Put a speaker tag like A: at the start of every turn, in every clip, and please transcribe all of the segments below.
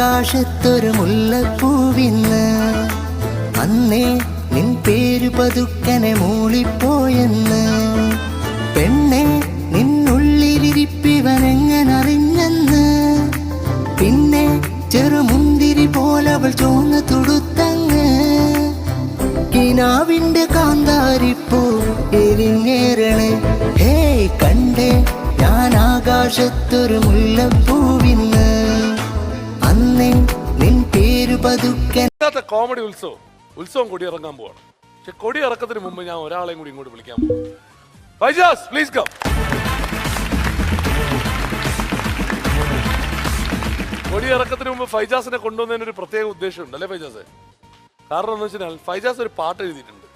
A: ആകാശത്തൊരു മുല്ലപ്പൂവിന്ന് അന്നേ നിൻ പേര് പതുക്കനെ മൂളിപ്പോയെന്ന്. പെണ്ണെ നിന്നുള്ളിലിരിപ്പിവനെങ്ങനറിഞ്ഞെന്ന്. പിന്നെ ചെറുമുന്തിരി പോലവൾ ചോന്ന് തുടുത്തങ്ങ്. കിനാവിന്റെ കാന്താരിപ്പൂ എരിഞ്ഞേറണേ. ഹേ കണ്ടേ ഞാൻ ആകാശത്തൊരു മുല്ലപ്പൂവിന്ന്
B: ഇന്നത്തെ കോമഡി ഉത്സവം. ഉത്സവം കൊടി ഇറങ്ങാൻ പോവാണ്. പക്ഷെ കൊടി ഇറക്കത്തിന് മുമ്പ് ഞാൻ ഒരാളെയും കൂടി ഇങ്ങോട്ട് വിളിക്കാൻ പോകും പ്ലീസ് കം കൊടി ഇറക്കത്തിന് മുമ്പ് ഫൈജാസിനെ കൊണ്ടുവന്നതിന് ഒരു പ്രത്യേക ഉദ്ദേശമുണ്ട്. അല്ലേ ഫൈജാസ്? കാരണം എന്ന് വെച്ചാൽ ഫൈജാസ് ഒരു പാട്ട് എഴുതിയിട്ടുണ്ട്.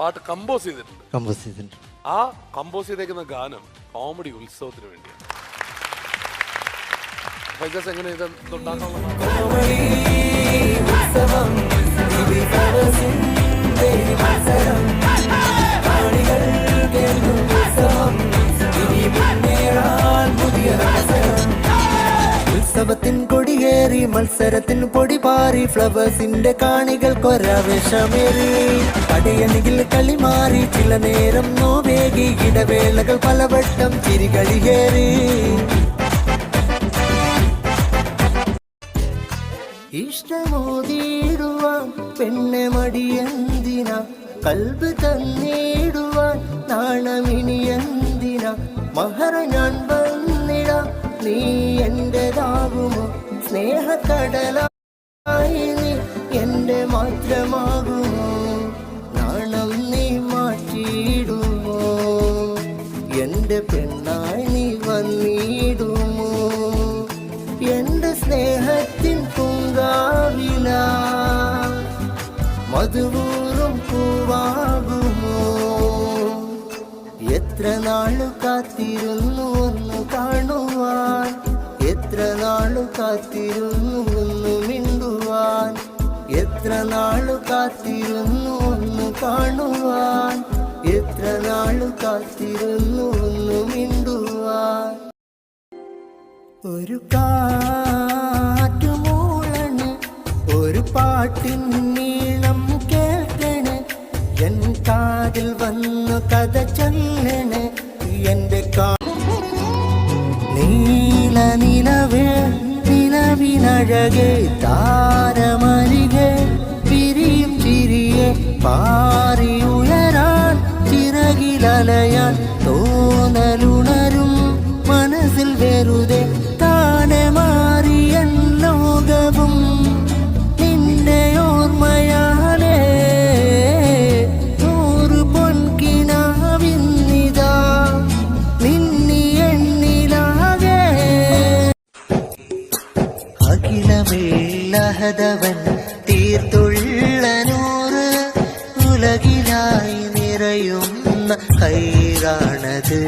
B: പാട്ട് കമ്പോസ് ചെയ്തിട്ടുണ്ട്.
A: കമ്പോസ് ചെയ്തിട്ടുണ്ട്.
B: ആ കമ്പോസ് ചെയ്തേക്കുന്ന ഗാനം കോമഡി ഉത്സവത്തിന് വേണ്ടിയാണ്. ഫൈജാസ് എങ്ങനെ ഇത് ഉണ്ടാക്കാനുള്ള
A: ഉത്സവത്തിൻ കൊടിയേറി മത്സരത്തിൻ പൊടി പാറി ഫ്ലവേഴ്സിന്റെ കാണികൾ പടയണിയിൽ കളി മാറി ചില നേരം നോവേകി ഇടവേളകൾ പലവട്ടം ചിരികളിയേറി ഇഷ്ടമോതിടുവാൻ പെണ്ണെ മടിയെന്തിന? കൽബ് തന്നിടുവാൻ നാണമിനിയെന്തിന? മഹറ ഞാൻ വന്നിട നീ എന്റേതാകുമോ? സ്നേഹക്കടലായി നീ എന്റെ മാത്രമാകുമോ മധുവൂറും പൂവാകുമോ? എത്ര നാളു കാത്തിരുന്നു ഒന്ന് കാണുവാൻ? എത്ര നാളു കാത്തിരുന്നു ഒന്ന് മിണ്ടുവാൻ? എത്ര നാളു കാത്തിരുന്നു ഒന്ന് കാണുവാൻ? എത്ര നാളു കാത്തിരുന്നു ഒന്ന് മിണ്ടുവാൻ? ഒരു കാറ്റുമൂളണ് ഒരു പാട്ടിൻ കാതിൽ വന്നു കഥ ചൊല്ലണ്. എന്റെ കാ നീല നിലവേ നിലവിനഴകെ താരമരികെ പിരിയും ചിരിയെ പാറിയുയരാൻ ചിറകിലലയാൻ അഖിലമേലഹതവൻ തീർത്തുള്ള നൂറ് ഉലകിലായി നിറയുന്ന കൈറാണത്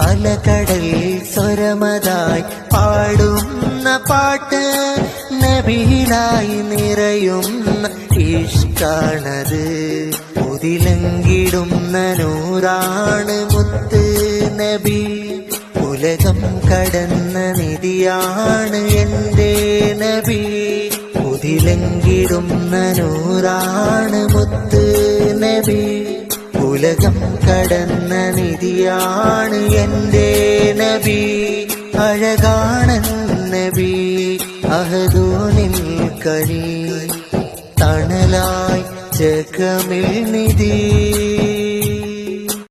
A: അലകടൽ സ്വരമതായി പാടുന്ന പാട്ട് നബിയിലായി നിറയുന്ന ഇഷ്ടാണത് മുതിലങ്കിടുന്ന നൂറാണ് മുത്ത് നബി. ഉലകം കടന്ന നിധിയാണ് എന്റെ നബി. മുതിലങ്കിടുന്ന നൂറാണ് മുത്ത് നബി. ഉലകം കടന്ന നിധിയാണ് എന്റെ നബി. അഴകാണ് നബി അഹദൂനിൽ കരി. തണലായി ജഗമിൽ നിധി.